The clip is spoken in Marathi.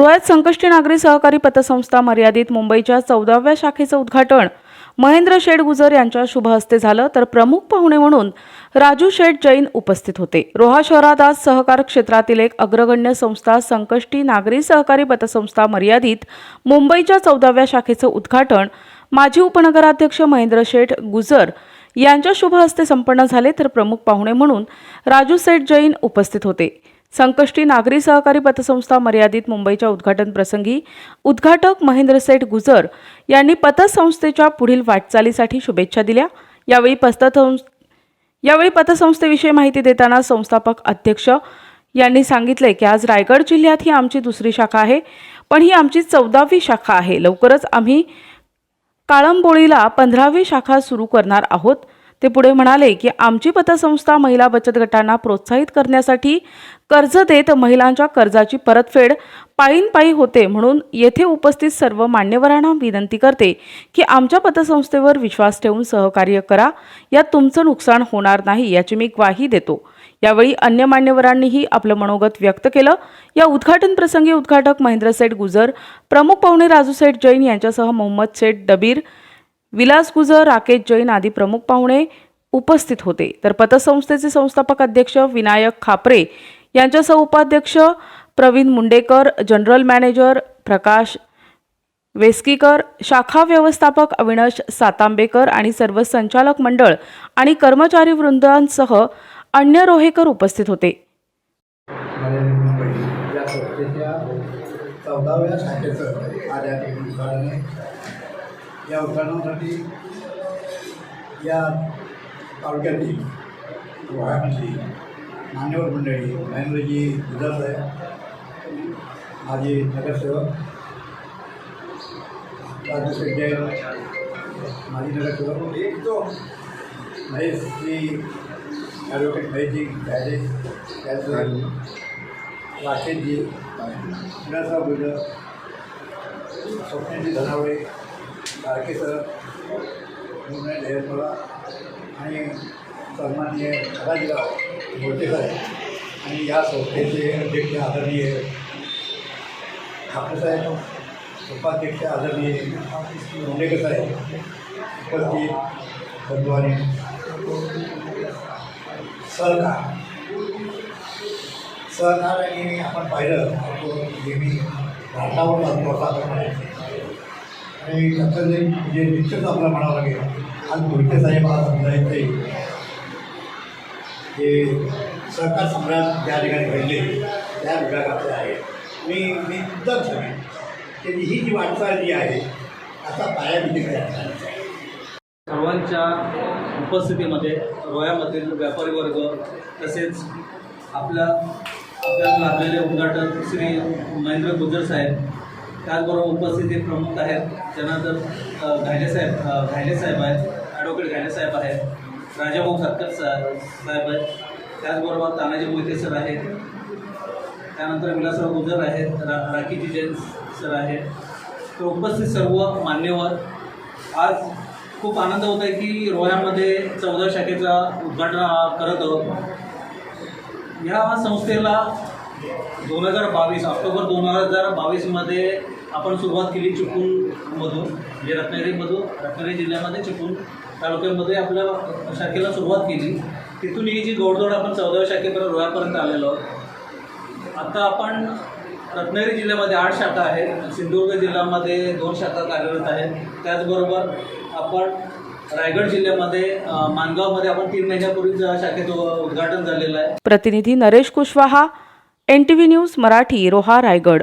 रोह्यात संकष्टी नागरी सहकारी पतसंस्था मर्यादित मुंबईच्या चौदाव्या शाखेचं उद्घाटन. महेंद्र शेठ गुजर यांच्या शुभ हस्ते झालं तर प्रमुख पाहुणे म्हणून राजू शेठ जैन उपस्थित होते. रोहा शहरात आज सहकार क्षेत्रातील एक अग्रगण्य संस्था संकष्टी नागरी सहकारी पतसंस्था मर्यादित मुंबईच्या चौदाव्या शाखेचं उद्घाटन. माजी उपनगराध्यक्ष महेंद्र शेठ गुजर यांच्या शुभ हस्ते संपन्न झाले तर प्रमुख पाहुणे म्हणून राजू शेठ जैन उपस्थित होते. संकष्टी नागरी सहकारी पतसंस्था मर्यादित मुंबईच्या उद्घाटन प्रसंगी उद्घाटक महेंद्र सेठ गुजर यांनी पतसंस्थेच्या पुढील वाटचालीसाठी शुभेच्छा दिल्या. यावेळी पतसंस्थ यावेळी पतसंस्थेविषयी माहिती देताना संस्थापक अध्यक्ष यांनी सांगितले की आज रायगड जिल्ह्यात ही आमची दुसरी शाखा आहे पण ही आमची चौदावी शाखा आहे. लवकरच आम्ही काळंबोळीला पंधरावी शाखा सुरू करणार आहोत. ते पुढे म्हणाले की आमची पतसंस्था महिला बचत गटांना प्रोत्साहित करण्यासाठी कर्ज देत महिलांच्या कर्जाची परतफेड पायीन पायी होते म्हणून येथे उपस्थित सर्व मान्यवरांना विनंती करते की आमच्या पतसंस्थेवर विश्वास ठेवून सहकार्य करा. यात तुमचं नुकसान होणार नाही याची मी ग्वाही देतो. यावेळी अन्य मान्यवरांनीही आपलं मनोगत व्यक्त केलं. या उद्घाटन प्रसंगी उद्घाटक महेंद्र सेठ गुजर प्रमुख पाहुणे राजू सेठ जैन यांच्यासह मोहम्मद सेठ डबीर विलास गुजर राकेश जैन आदी प्रमुख पाहुणे उपस्थित होते. तर पतसंस्थेचे संस्थापक अध्यक्ष विनायक खापरे यांच्यासह उपाध्यक्ष प्रवीण मुंडेकर जनरल मॅनेजर प्रकाश वेस्कीकर शाखा व्यवस्थापक अविनाश सातांबेकर आणि सर्व संचालक मंडळ आणि कर्मचारी वृंदांसह अन्य रोहेकर उपस्थित होते. या चौदाव्या या उद्घाटनासाठी या तालुक्यातील रोह्यामधली मान्यवर मंडळी महेंद्रजी दुधासाहेब साहेब माझे नगरसेवक राजू शेठ माजी नगरसेवक एक तो महेशजी ॲडव्होकेट महेशजी गायडे त्याचं राकेशजी विनासराव गुजर स्वप्नजी धनावडे गाडके सर. मुन्ना जयस्वाला आणि सन्माननीय सदाजीराव मोठे साहेब आणि या संस्थेचे अध्यक्ष आदरणीय ठाकरेसाहेब उपाध्यक्ष आदरणीय मुंडेकर साहेब उपस्थित बंधू आणि सहकार सहकार आणि आपण पाहिलं तो नेहमी भारतावर असतो आणि त्याचं जे म्हणजे निश्चित आपल्याला म्हणावं लागेल आज भुलके साहेब आज समजायचं. हे सहकार सम्राट ज्या ठिकाणी घडले त्या विभागातले आहे मी मी मुद्दाम सांगेन की ही जी वाटचाल जी आहे आता पाया तिथे सर्वांच्या उपस्थितीमध्ये रोयामधील व्यापारी वर्ग तसेच आपल्या आपल्याला लाभलेले उद्घाटक श्री महेंद्र गुजर साहेब त्याचबरोबर उपस्थिती प्रमुख आहेत. त्यानंतर घायलेसाहेब घायलेसाहेब आहेत. ॲडव्होकेट घायलेसाहेब आहेत. राजाभाऊ खतकर साहेब साहेब आहेत. त्याचबरोबर तानाजी मोहिते सर आहेत. त्यानंतर विलासराव गुजर आहेत. रा राखीजी जैन सर आहेत. तर उपस्थित सर्व मान्यवर. आज खूप आनंद होत आहे की रोह्यामध्ये चौदा शाखेचा उद्घाटन करत आहोत. ह्या संस्थेला दोन हजार बावीस ऑक्टोबर दोन हजार बावीसमध्ये आपण सुरुवात केली चिपळूणमधून म्हणजे रत्नागिरीमधून रत्नागिरी जिल्ह्यामध्ये चिपळूण तालुक्यामध्ये आपल्या शाखेला सुरुवात केली. तिथून ही जी गोडदोड आपण चौदाव्या शाखेपर्यंत रोयापर्यंत आलेलो आहोत. आता आपण रत्नागिरी जिल्ह्यामध्ये आठ शाखा आहेत. सिंधुदुर्ग जिल्ह्यामध्ये दोन शाखा कार्यरत आहेत. त्याचबरोबर आपण रायगड जिल्ह्यामध्ये मानगावमध्ये आपण तीन महिन्यापूर्वीच शाखेचं उद्घाटन झालेलं आहे. प्रतिनिधी Naresh Kushwaha N T V news Marathi Roha Raigad.